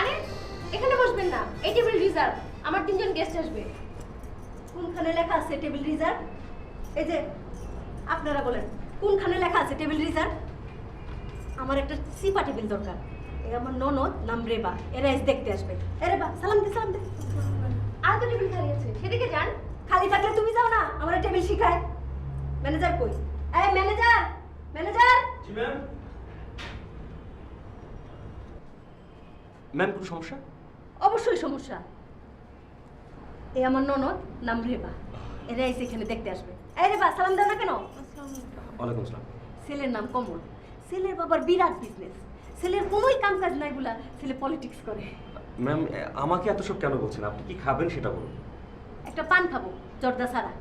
আরে, এখানে বসবেন না। এই টেবিল রিজার্ভ আমার তিনজন গেস্ট আসবে। কোনখানে লেখা আছে টেবিল রিজার্ভ এই যে, আপনারা বলেন, কোনখানে লেখা আছে টেবিল রিজার্ভ আমার একটা সিপা টেবিল দরকার। এই আমার ননদ, নাম রেবা। এরা এসে দেখতে আসবে। এ রেবা, সালাম দে সালাম দে। আর তো টেবিল খালি আছে। সেদিকে যান। খালি থাকলে তুমি যাও না। আমার টেবিল শিখায়। ম্যানেজার কই? এই manager manager ji ma'am ma'am কোনো সমস্যা? অবশ্যই সমস্যা। এই আমার ননদ নাম রেবা। এরা এসে এখানে দেখতে আসবে। এই রেবা সালাম দাও না কেন? ওয়ালাইকুম আসসালাম। ছেলের নাম কমল। ছেলের বাবার বিরাট বিজনেস ছেলের কোনোই কাম কাজ নাই বলা ছেলে পলিটিক্স করে। ম্যাম আমাকে এত সব কেন বলছেন? আপনি কি খাবেন সেটা বলুন। একটা পান খাব জর্দা ছাড়া।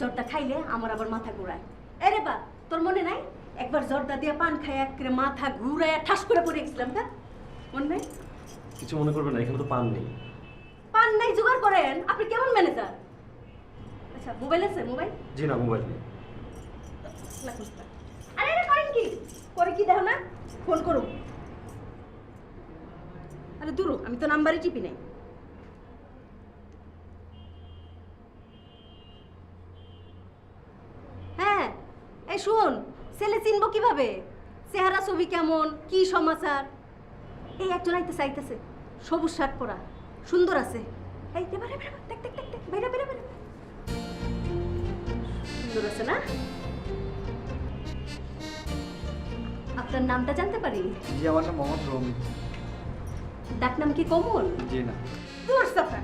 জর্দা খাইলে আমার আবার মাথা ঘুরায়। এ রে বা তোর মনে নাই? একবার জর্দা দিয়ে পান খাই একেবারে মাথা ঘুরায় ঠাস করে পড়ে গেছিলাম তা মনে নাই? কিছু মনে করবেন না এখানে তো পান নেই। পান নাই জোগাড় করেন। আপনি কেমন ম্যানেজার? আচ্ছা মোবাইল আছে মোবাইল জি না মোবাইল নেই। আরে এটা করেন কি? করে কি দেখো না? ফোন করুন। আরে দূর আমি তো নাম্বারই টিপি নাই। হ্যাঁ এই শুন ছেলে চিনবো কীভাবে? চেহারা ছবি কেমন? কি সমাচার? এই একজন আইতেছে আইতেছে। সবুজ শার্ট পরা সুন্দর আছে। এই দে দেখ দেখ দেখ দেখ বাইরে বাইরে বাইরে। সুন্দর আছে না? আপনার নামটা জানতে পারি? জি আমার নাম মোহাম্মদ রমি ডাক নাম কি কমল? জি না। দূর সাফা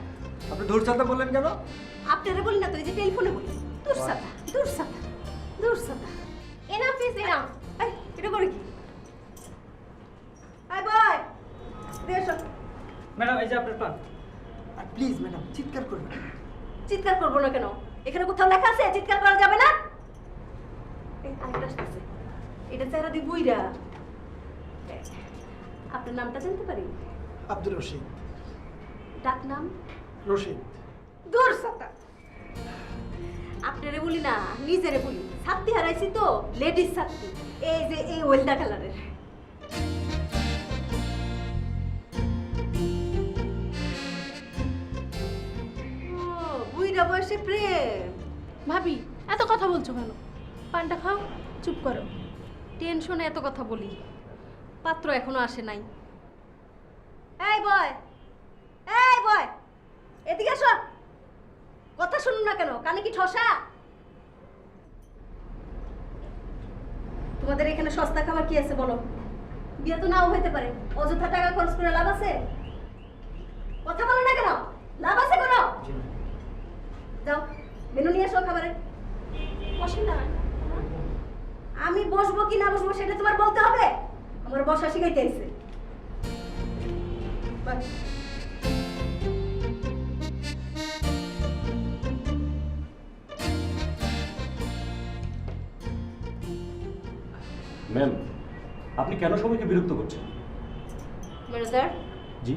আপনি দূর বললেন কেন? আপনারা বলি না তো এই যে টেলিফোনে বলি। দূর সাফা দূর সাফা দূর সাফা এনাফ প্লিজ এনাফ এই এটা করে কি? আই বয় দেশ ম্যাডাম এই যে আপনার পান। আর প্লিজ ম্যাডাম চিৎকার করবেন না। চিৎকার করব না কেন? এখানে কোথাও লেখা আছে চিৎকার করা যাবে না? এই আরেকটা আসতেছে। এটা চেহারা দি বুইরা আপনার নামটা জানতে পারি? আব্দুর রশিদ। ডাক নাম? রশিদ। দূর সাতা। আপনারে বলি না নিজেরে বলি। ছাত্তি হারাইছি তো লেডিস ছাত্তি এই যে এই ওয়েলদা কালারের বুইড়া বয়সে প্রেম। ভাবি এত কথা বলছো কেন? পানটা খাও চুপ করো। টেনশনে এত কথা বলি। পাত্র এখনও আসে নাই। এই বয় এই বয় এদিকে এসো। কথা শুনুন না কেন কানে কি ঠসা? তোমাদের এখানে সস্তা খাবার কি আছে বলো? বিয়ে তো নাও হইতে পারে। অযথা টাকা খরচ করে লাভ আছে? কথা বলো না কেন লাভ আছে কোনো? যাও মেনু নিয়ে এসো খাবারে। না। আমি বসবো কি না বসবো সেটা তোমার বলতে হবে? আমার বসা শিখাইতে আইছে। ম্যাম আপনি কেন সবাইকে বিরক্ত করছেন? ম্যানেজার জি।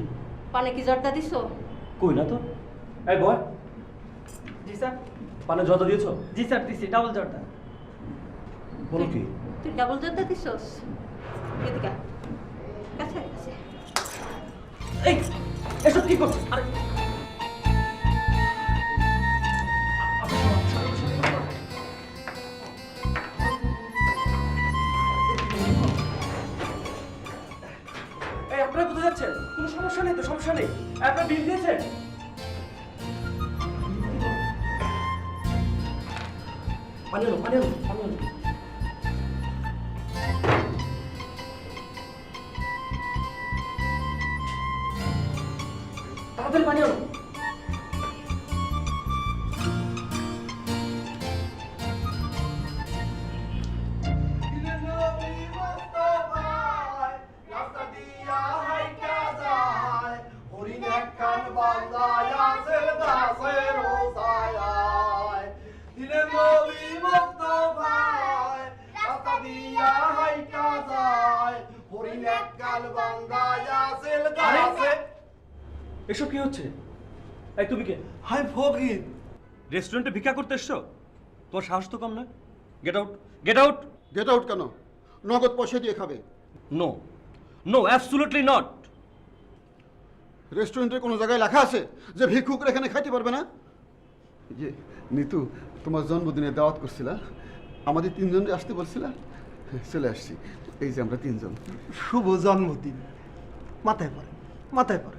পানে কি জর্দা দিছো? কই না তো? এই বয়। জি স্যার। পানে যত দিয়েছ? জি স্যার দিছি ডাবল জর্দা বলো কি? তুই ডাবল জর্দা দিছস? এদিকে কাছে কাছে। এই এসব কি করছ আরে। এই আপনারা কোথায় যাচ্ছেন? কোনো সমস্যা নেই তো? সমস্যা নেই। আপনার বিল দিয়েছেন? আনো তাড়াতাড়ি পানি আনো এসব কি হচ্ছে? এই তুমি কে? হাই ফকির রেস্টুরেন্টে ভিক্ষা করতে এসছো? তোমার সাহস তো কম নয় get out get out get out কেন? নগদ পয়সা দিয়ে খাবে। নো নো অ্যাবসুলুটলি নট রেস্টুরেন্টের কোনো জায়গায় লেখা আছে যে ভিক্ষুকরা এখানে খাইতে পারবে না? যে নিতু তোমার জন্মদিনে দাওয়াত করছিলা। আমাদের তিনজন আসতে বলছিলা। চলে আসছি। এই যে আমরা তিনজন। শুভ জন্মদিন। মাথায় পড়ে মাথায় পড়ে।